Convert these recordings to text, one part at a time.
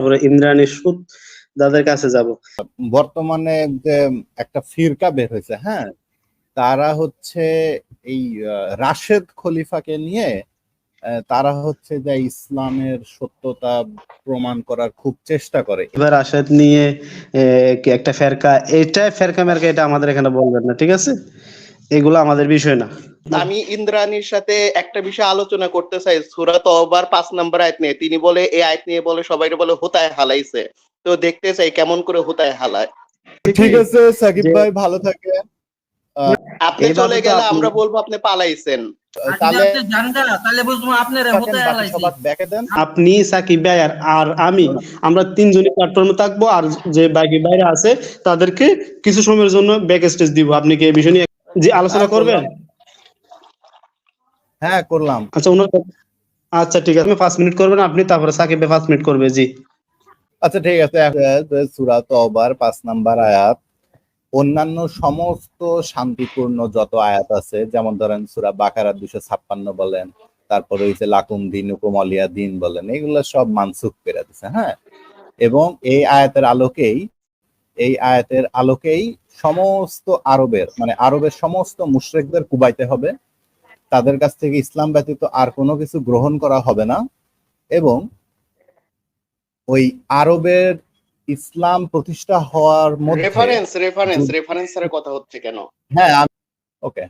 তারপরে ইন্দ্রাণী সুদ তাদের কাছে যাব। বর্তমানে যে একটা ফিরকা বের হয়েছে হ্যাঁ তারা হচ্ছে এই রাশেদ খলিফাকে নিয়ে তারা হচ্ছে যে ইসলামের সত্যতা প্রমাণ করার খুব চেষ্টা করে। এবার আসাদ নিয়ে একটা ফেরকা এটা ফেরকা মেরকা এটা আমাদের এখানে বলবেন না ঠিক আছে? এগুলো আমাদের বিষয় না। আমি ইন্দ্রাণীর সাথে একটা বিষয় আলোচনা করতে চাই। সুরা তওবার পাঁচ নম্বর আয়াত নিয়ে। তিনি বলে এই আয়াত নিয়ে বলে সবাই বলে হুতায় হালাইছে। তো দেখতে চাই কেমন করে হুতায় হালায়? ঠিক আছে সাকিব ভাই ভালো থাকেন আপনি চলে গেলে আমরা বলব আপনি পালাইছেন। আপনি সাকিব ভাই আর আর আমি আমরা তিনজনই প্ল্যাটফর্মে থাকব আর যে বাকি বাইরে আছে তাদেরকে কিছু সময়ের জন্য ব্যাক স্টেজ দিব। আপনি কি এই বিষয় নিয়ে যে আলোচনা হ্যাঁ, করবেন? হ্যাঁ করলাম। আচ্ছা ওনার আচ্ছা ঠিক আছে আপনি পাঁচ মিনিট করবেন আপনি তারপরে সাকিব ভাই পাঁচ মিনিট করবে জি। আচ্ছা ঠিক আছে সুরা তওবার পাঁচ নাম্বার আয়াত। অন্যান্য সমস্ত শান্তিপূর্ণ যত আয়াত আছে যেমন ধরেন সুরা বাকারা দুশো ছাপ্পান্ন বলেন তারপরে হচ্ছে লাকুম দিন কোমলিয়া দিন বলেন এগুলো সব মানসুখ করে দিছে হ্যাঁ? এবং এই আয়াতের আলোকেই এই আয়াতের আলোকেই সমস্ত আরবের মানে আরবের সমস্ত মুশরিকদের কুবাইতে হবে। তাদের কাছ থেকে ইসলাম ব্যতীত আর কোনো কিছু গ্রহণ করা হবে না এবং ওই আরবের ইসলাম প্রতিষ্ঠা হওয়ার মধ্যে রেফারেন্স রেফারেন্স রেফারেন্স এর কথা হচ্ছে কেন? হ্যাঁ ওকে।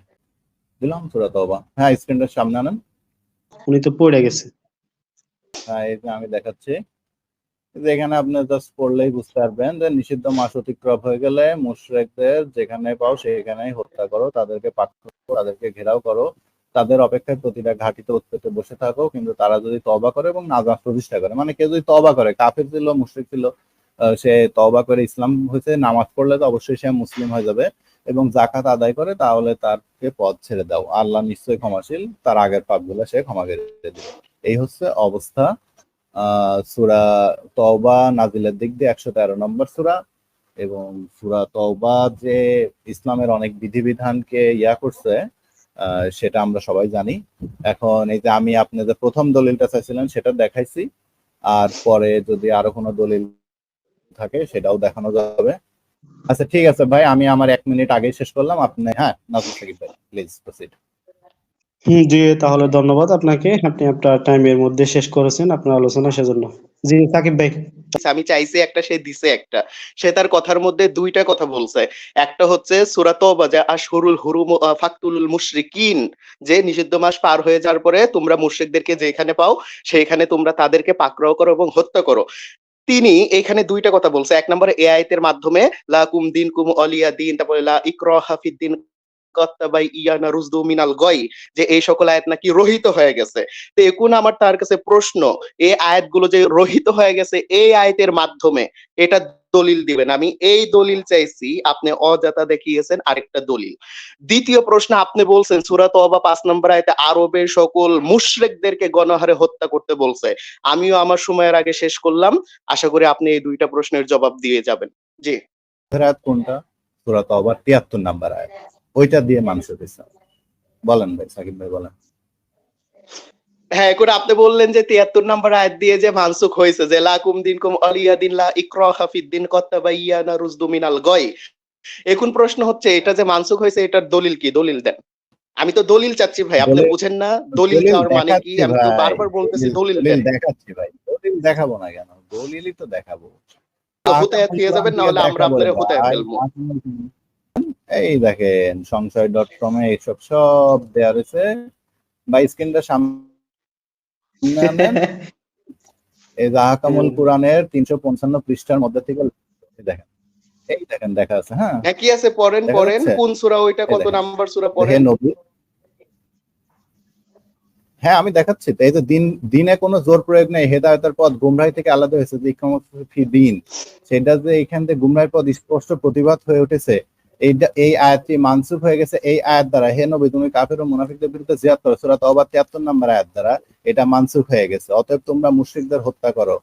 দিলাম সুরা তওবা। হ্যাঁ স্ক্রিনটার সামনে আনেন। উনি তো পড়ে গেছে। হ্যাঁ এই যে আমি দেখাচ্ছি। এখানে আপনি জাস্ট পড়লেই বুঝতে পারবেন যে নিষিদ্ধ মাস অতিক্রম হয়ে গেলে মুশরিকদের যেখানে পাও সেখানেই হত্যা করো, তাদেরকে পাক তাদেরকে ঘেরাও করো, তাদের অপেক্ষায় প্রতিটা ঘাটিতে উৎপেতে বসে থাকো, কিন্তু তারা যদি তবা করে এবং নাজাত প্রতিষ্ঠা করে মানে কেউ যদি তবা করে, কাফের ছিল, মুশরিক ছিল সে তবা করে ইসলাম হয়েছে, নামাজ পড়লে তো অবশ্যই সে মুসলিম হয়ে যাবে এবং জাকাত আদায় করে তাহলে তারকে পথ ছেড়ে দাও। আল্লাহ নিশ্চয়ই ক্ষমাশীল, তার আগের পাপগুলো সে ক্ষমা করে দিবে। এই হচ্ছে অবস্থা সুরা তওবা নাজিলের দিক দিয়ে একশো তেরো নম্বর সুরা এবং সুরা তওবা যে ইসলামের অনেক বিধিবিধানকে ইয়া করছে সেটা আমরা সবাই জানি। এখন এই যে আমি আপনি যে প্রথম দলিলটা চাইছিলেন সেটা দেখাইছি, আর পরে যদি আরও কোনো দলিল থাকে সেটাও দেখানো যাবে। আচ্ছা ঠিক আছে ভাই, আমি আমার এক মিনিট আগে শেষ করলাম। আপনি হ্যাঁ নাজুল সাকিব ভাই প্লিজ প্রসিড জি তাহলে ধন্যবাদ আপনাকে। আপনি আপনার টাইমের মধ্যে শেষ করেছেন আপনার আলোচনা সেজন্য। জি সাকিব ভাই। আমি চাইছি একটা সে দিছে একটা। সে তার কথার মধ্যে দুইটা কথা বলছে। একটা হচ্ছে সূরা তওবা যে আশহুরুল হুরুম আহ, ফাকতুলুল মুশরিকিন যে নিষিদ্ধ মাস পার হয়ে যাওয়ার পরে তোমরা মুশরিকদেরকে যেখানে পাও সেইখানে তোমরা তাদেরকে পাকড়াও করো এবং হত্যা করো। তিনি এখানে দুইটা কথা বলছে। এক নম্বরে এ মাধ্যমে লাকুম দিন কুম অলিয়া দিন তারপরে লা ইকর ফিদ্দিন যে এই সকল আয়াত নাকি রহিত হয়ে গেছে। তো এখন আমার তার কাছে প্রশ্ন এই আয়াতগুলো যে রহিত হয়ে গেছে এই আয়াতের মাধ্যমে, এটা দলিল দিবেন। আমি এই দলিল চাইছি, আপনি অজাতা দেখিয়েছেন আরেকটা দলিল। দ্বিতীয় প্রশ্ন আপনি বলছেন সুরাত অবা পাঁচ নম্বর আয়তে আরবের সকল মুশরিকদেরকে গণহারে হত্যা করতে বলছে। আমিও আমার সময়ের আগে শেষ করলাম। আশা করি আপনি এই দুইটা প্রশ্নের জবাব দিয়ে যাবেন। জি। কোনটা? সুরা তওবার তিয়াত্তর নাম্বার ওইটা দিয়ে মানুষের ইসলাম বলেন ভাই সাকিব ভাই বলেন। হ্যাঁ এখন আপনি বললেন যে তিয়াত্তর নম্বর আয়াত দিয়ে যে মানসুখ হয়েছে যে লাকুম দিন কুম আলিয়া দিন লা ইকরাহা ফিদ্দিন কত্তাবাইয়ানা রুজদু মিনাল গয়। এখন প্রশ্ন হচ্ছে এটা যে মানসুখ হয়েছে এটার দলিল কি? দলিল দেন। আমি তো দলিল চাচ্ছি ভাই আপনি বুঝেন না দলিল চাওয়ার মানে কি? আমি তো বারবার বলতেছি দলিল দেন। দেখাচ্ছি ভাই দলিল দেখাবো না কেন? দলিলই তো দেখাবো। হুতায়াত দিয়ে যাবেন না হলে আমরা আপনার হুতায়াত ফেলব। এই দেখেন সংশয় ডট কম এ এইসব সব দেওয়া রয়েছে। বা স্ক্রিনটা সামনে। এই যে আহকামুল কোরআনের তিনশো পঞ্চান্ন পৃষ্ঠার মধ্যে থেকে দেখেন এই দেখেন দেখা আছে হ্যাঁ। হ্যাঁ কি আছে? পড়েন পড়েন। কোন সূরা ওইটা? কত নাম্বার সূরা পড়েন? নবী। হ্যাঁ আমি দেখাচ্ছি তো এই যে দিন দিনে কোনো জোর প্রয়োগ নেই হেদায়তের পথ গুমরাহি থেকে আলাদা হয়েছে যে ইকরামত ফি দিন। সেটা যে এখান থেকে গুমরাহির পথ স্পষ্ট প্রতিবাদ হয়ে উঠেছে এইটা এই আয়াতটি মানসুফ হয়ে গেছে এই আয়াত দ্বারা। হে নবী তুমি কাফের ও মুনাফিকদের বিরুদ্ধে জিহাদ করো। সূরা তওবা 73 নম্বর আয়াত দ্বারা এটা মানসুখ হয়ে গেছে। অতএব তোমরা মুশরিকদের হত্যা করো।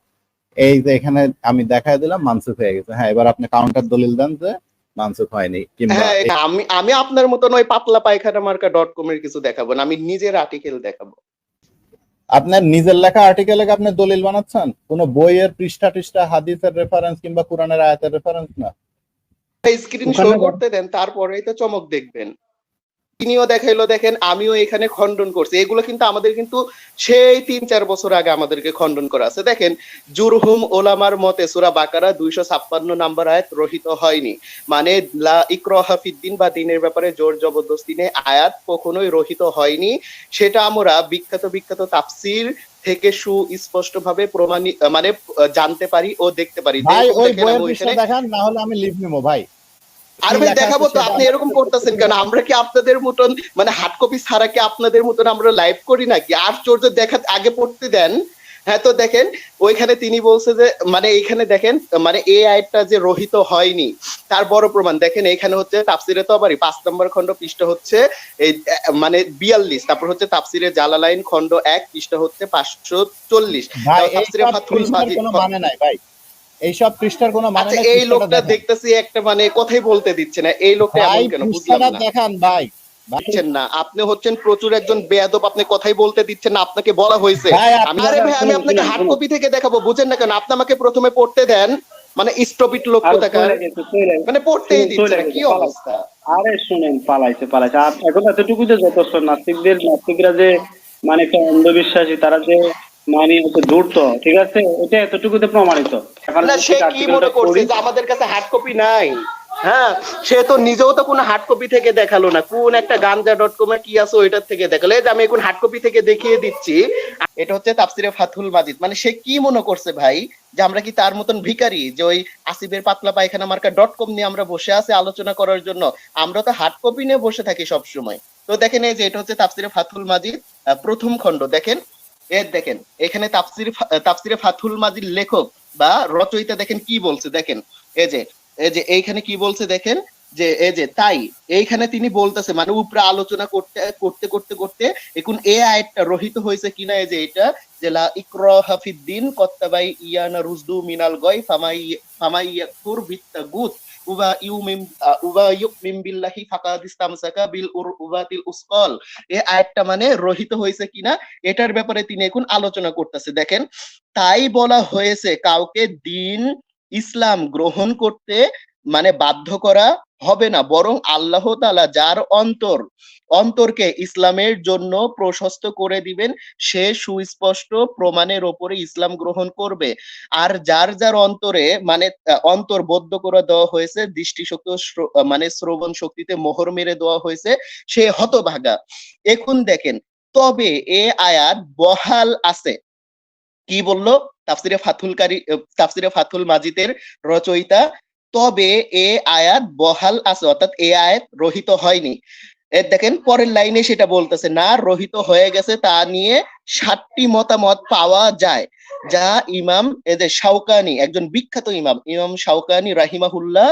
এই যে এখানে আমি দেখায় দিলাম মানসুফ হয়ে গেছে। হ্যাঁ এবার আপনি কাউন্টার দলিল দেন যে মানসুখ হয়নি কিংবা হ্যাঁ আমি আমি আপনার মতন ওই পাতলা পায়খানা মার্কা ডট কম এর কিছু দেখাবো না। আমি নিজের আর্টিকেল দেখাবো। আপনার নিজের লেখা আর্টিকেলে আপনি দলিল বানাচ্ছেন? কোন বইয়ের পৃষ্ঠা টিষ্ঠা হাদিসের রেফারেন্স কিংবা কোরআনের আয়াতের রেফারেন্স না? স্ক্রিন শো করতে দেন তারপরেই তো চমক দেখবেন। তিনিও দেখাইলো দেখেন আমিও এখানে খণ্ডন করছি। এগুলো কিন্তু আমাদের কিন্তু সেই তিন চার বছর আগে আমাদেরকে খণ্ডন করা আছে। দেখেন জুরহুম ওলামার মতে সুরা বাকারা দুইশো ছাপ্পান্ন নাম্বার আয়াত রহিত হয়নি। মানে লা বা দিনের ব্যাপারে জোর জবরদস্তি নেই আয়াত কখনোই রহিত হয়নি। সেটা আমরা বিখ্যাত বিখ্যাত তাফসির থেকে সুস্পষ্ট ভাবে প্রমাণিত মানে জানতে পারি ও দেখতে পারি। দেখান না হলে আমি লিভ নেব ভাই। আর ভাই দেখাবো তো আপনি এরকম করতেছেন কেন? আমরা কি আপনাদের মতন মানে হার্ড কপি ছাড়া কি আপনাদের মতন আমরা লাইভ করি নাকি? আশ্চর্য দেখা আগে পড়তে দেন। হ্যাঁ তো দেখেন ওইখানে তিনি বলছে যে মানে এইখানে দেখেন মানে আয়টা যে রহিত হয়নি তার বড় প্রমাণ। দেখেন এখানে হচ্ছে তাফসিরে তবারি পাঁচ নম্বর খণ্ড পৃষ্ঠা হচ্ছে এই মানে বিয়াল্লিশ তারপর হচ্ছে তাফসিরে জালালাইন খণ্ড এক পৃষ্ঠা হচ্ছে পাঁচশো চল্লিশ। তাফসিরে এইসব মাজিদ মানে নাই ভাই। এইসব পৃষ্ঠার কোনো মানে আচ্ছা নাই এই লোকটা দেখতেছি একটা মানে কথাই বলতে দিচ্ছে না। এই লোকটা এমন কেন? বুঝলাম না। দেখান ভাই। দিচ্ছেন না। আপনি হচ্ছেন প্রচুর একজন বেয়াদব আপনি কথাই বলতে দিচ্ছেন না আপনাকে বলা হয়েছে। আমি আরে ভাই আমি আপনাকে হার্ড কপি থেকে দেখাবো বুঝেন না কেন? আপনি আমাকে প্রথমে পড়তে দেন মানে স্টপিট লোক আর কোথাকার। মানে পড়তেই দিচ্ছে না কি অবস্থা? আরে শুনেন পালাইছে পালাইছে। আর এখন এতটুকু যে যথেষ্ট নাস্তিকদের নাস্তিকরা যে মানে একটা অন্ধবিশ্বাসী তারা যে মানে হচ্ছে ঠিক আছে? এটা এতটুকুতে প্রমাণিত। না সে কি মনে করছে যে আমাদের কাছে হার্ড কপি নাই? হ্যাঁ সে তো নিজেও তো কোনো হার্ড কপি থেকে দেখাল না। কোন একটা গাঞ্জা ডট কম এ কি আছে ওইটার থেকে দেখাল? এই যে আমি এখন হার্ড কপি থেকে দেখিয়ে দিচ্ছি। এটা হচ্ছে তাফসিরে ফাতুল মাজিদ। মানে সে কি মনে করছে ভাই যে আমরা কি তার মতন ভিখারি? যে ওই আসিফের পাতলা পায়খানা মার্কা. ডট কম নিয়ে আমরা বসে আছি আলোচনা করার জন্য। আমরা তো হার্ড কপি নিয়ে বসে থাকি সব সময় তো দেখেন এই যে এটা হচ্ছে তাফসিরে ফাতুল মাজিদ প্রথম খণ্ড। দেখেন এর দেখেন, এখানে তাফসির তাফসিরে ফাতুল মাজিদ লেখক বা রচয়িতা দেখেন কি বলছে, দেখেন এই যে এই যে, এইখানে কি বলছে দেখেন, যে এই যে, তাই, এইখানে তিনি বলতেছে মানে উপরে আলোচনা করতে করতে করতে করতে, এখন এ আয়াতটা রহিত হয়েছে কিনা এই যে এটা, যে লা ইকরাহা ফিদ্দিন কত্তাবাই ইয়ানা রুজদু মিনাল গয়, ফামাই ফামাই ইয়াকুর বিত্তাগুত উবা মানে রহিত হয়েছে কিনা, এটার ব্যাপারে তিনি এখন আলোচনা করতেছে। দেখেন, তাই বলা হয়েছে কাউকে দিন ইসলাম গ্রহণ করতে মানে বাধ্য করা হবে না, বরং আল্লাহ তালা যার অন্তর অন্তরকে ইসলামের জন্য প্রশস্ত করে দিবেন, সে সুস্পষ্ট প্রমাণের ওপরে ইসলাম গ্রহণ করবে। আর যার যার অন্তরে মানে অন্তর বদ্ধ করে দেওয়া হয়েছে, দৃষ্টিশক্তি মানে শ্রবণ শক্তিতে মোহর মেরে দেওয়া হয়েছে, সে হতভাগা। এখন দেখেন, তবে এ আয়াত বহাল আছে। কি বলল? তাফসিরে ফাথুলকারী তাফসিরে ফাথুল মাজিদের রচয়িতা, তবে এ আয়াত বহাল আছে, অর্থাৎ এ আয়াত রহিত হয়নি। এর দেখেন, পরের লাইনে সেটা বলতেছে, না, রহিত হয়ে গেছে, তা নিয়ে সাতটি মতামত পাওয়া যায়। যা ইমাম এদের শাওকানি, একজন বিখ্যাত ইমাম ইমাম শাওকানি রাহিমাহুল্লাহ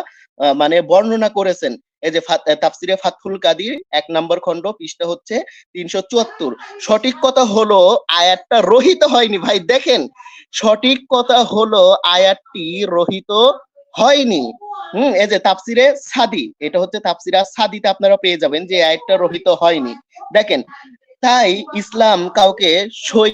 মানে বর্ণনা করেছেন। এই যে তাফসিরে ফাতহুল কাদির, এক নম্বর খণ্ড, পৃষ্ঠা হচ্ছে তিনশো চুয়াত্তর। সঠিক কথা হলো, আয়াতটা রহিত হয়নি। ভাই, দেখেন, সঠিক কথা হলো, আয়াতটি রহিত হয়নি। হুম, এই যে তাফসিরে সাদি, এটা হচ্ছে তাফসিরা সাদিতে আপনারা পেয়ে যাবেন যে আয়াতটা রহিত হয়নি। দেখেন, তাই ইসলাম কাউকে সই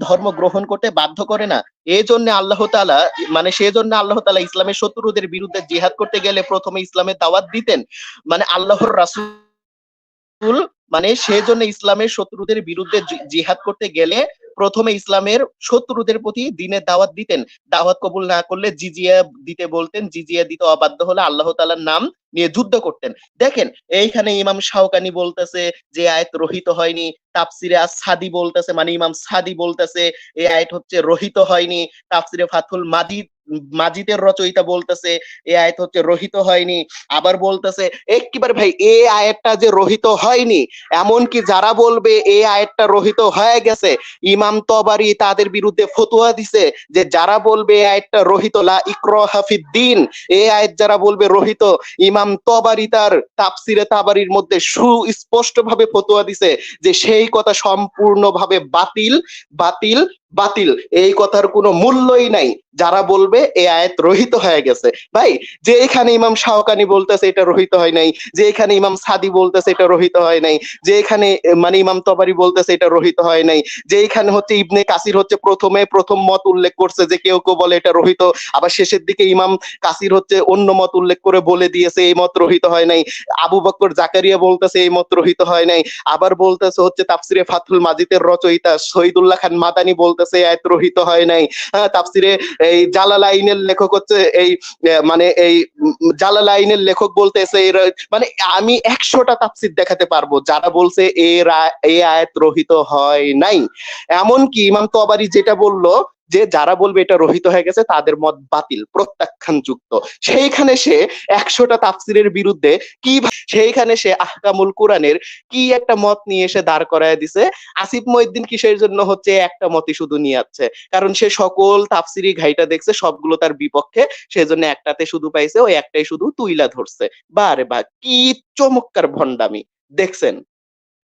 ধর্ম গ্রহণ করতে বাধ্য করে না। এই জন্য আল্লাহ তাআলা মানে সেই জন্য আল্লাহ তালা ইসলামের শত্রুদের বিরুদ্ধে জিহাদ করতে গেলে প্রথমে ইসলামের দাওয়াত দিতেন। মানে আল্লাহর রাসূল মানে সেই জন্য ইসলামের শত্রুদের বিরুদ্ধে জিহাদ করতে গেলে প্রথমে ইসলামের শত্রুদের প্রতি দিনের দাওয়াত দিতেন। দাওয়াত কবুল না করলে জিজিয়া দিতে বলতেন, জিজিয়া দিতে অবাধ্য হলে আল্লাহ তালার নাম নিয়ে যুদ্ধ করতেন। দেখেন, এইখানে ইমাম শাহকানি বলতেছে যে আয়ত রহিত হয়নি, তাফসিরে আর সাদি বলতেছে মানে ইমাম সাদি বলতেছে, এই আয়ত হচ্ছে রহিত হয়নি, তাফসিরে ফাতুল মাজিদ মাজিদের রচয়িতা বলতেছে, এ আয়াত হচ্ছে রহিত হয়নি। আবার বলতেছে একেবারে ভাই, এ আয়াতটা যে রহিত হয়নি, এমনকি যারা বলবে এ আয়াতটা রহিত হয়ে গেছে, ইমাম তবারি তাদের বিরুদ্ধে ফতোয়া দিছে যে যারা বলবে এই আয়াতটা রহিত, লা ইকরাহা ফিদ্দিন এই আয়াত যারা বলবে রহিত, ইমাম তবারি তার তাফসিরে তাবারির মধ্যে সুস্পষ্ট ভাবে ফতোয়া দিছে যে সেই কথা সম্পূর্ণভাবে বাতিল বাতিল বাতিল। এই কথার কোনো মূল্যই নাই। যারা বলবে এই আয়াত রহিত হয়ে গেছে। ভাই, যে এখানে ইমাম শাহকানি বলতেছে এটা রহিত হয় নাই, যে এখানে ইমাম সাদি বলতেছে এটা রহিত হয় নাই, যে এখানে মানে ইমাম তবারি বলতেছে এটা রহিত হয় নাই, যে এখানে হচ্ছে ইবনে কাসির হচ্ছে প্রথমে প্রথম মত উল্লেখ করছে যে কেউ কেউ বলে এটা রহিত, আবার শেষের দিকে ইমাম কাসির হচ্ছে অন্য মত উল্লেখ করে বলে দিয়েছে এই মত রহিত হয় নাই, আবু বকর জাকারিয়া বলতেছে এই মত রহিত হয় নাই, আবার বলতেছে হচ্ছে তাফসিরে ফাতুল মাজিদের রচয়িতা শহীদুল্লাহ খান মাদানি বলতেছে আয়াত রহিত হয় নাই। হ্যাঁ, তাফসিরে এই জালালাইনের লেখক হচ্ছে এই মানে এই জালালাইনের লেখক বলতেছে মানে আমি একশোটা তাফসির দেখাতে পারব যারা বলছে এ আয়াত রহিত হয় নাই। এমনকি ইমাম তো আবারই যেটা বলল যে যারা বলবে এটা রহিত হয়ে গেছে, তাদের মত বাতিল প্রত্যাখ্যান যুক্ত সেইখানে সে একশোটা তাফসিরের বিরুদ্ধে কি সেইখানে সে আহকামুল কোরআনের কি একটা মত নিয়ে এসে দাঁড় করায় দিছে। আসিফ মহিদ্দিন কিসের জন্য হচ্ছে একটা মতই শুধু নিয়ে যাচ্ছে কারণ সে সকল তাফসিরি ঘাইটা দেখছে, সবগুলো তার বিপক্ষে। সেজন্য একটাতে শুধু পাইছে, ওই একটাই শুধু তুইলা ধরছে। বারে বা কি চমৎকার ভন্ডামি দেখছেন?